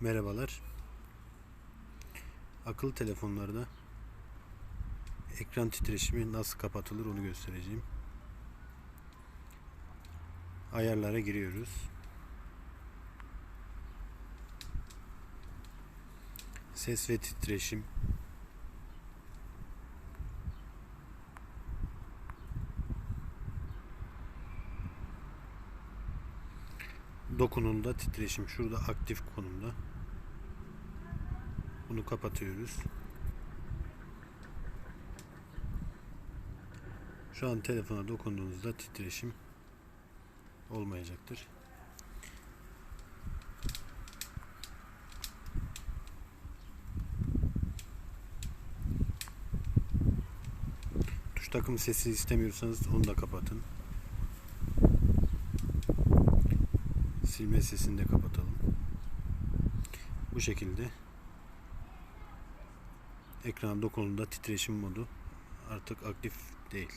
Merhabalar. Akıllı telefonlarda ekran titreşimi nasıl kapatılır onu göstereceğim. Ayarlara giriyoruz. Ses ve titreşim. Dokunulda titreşim şurada aktif konumda. Bunu kapatıyoruz. Şu an telefona dokunduğunuzda titreşim olmayacaktır. Tuş takım sesi istemiyorsanız onu da kapatın. Silme sesini de kapatalım. Bu şekilde ekran dokunduğunda titreşim modu artık aktif değil.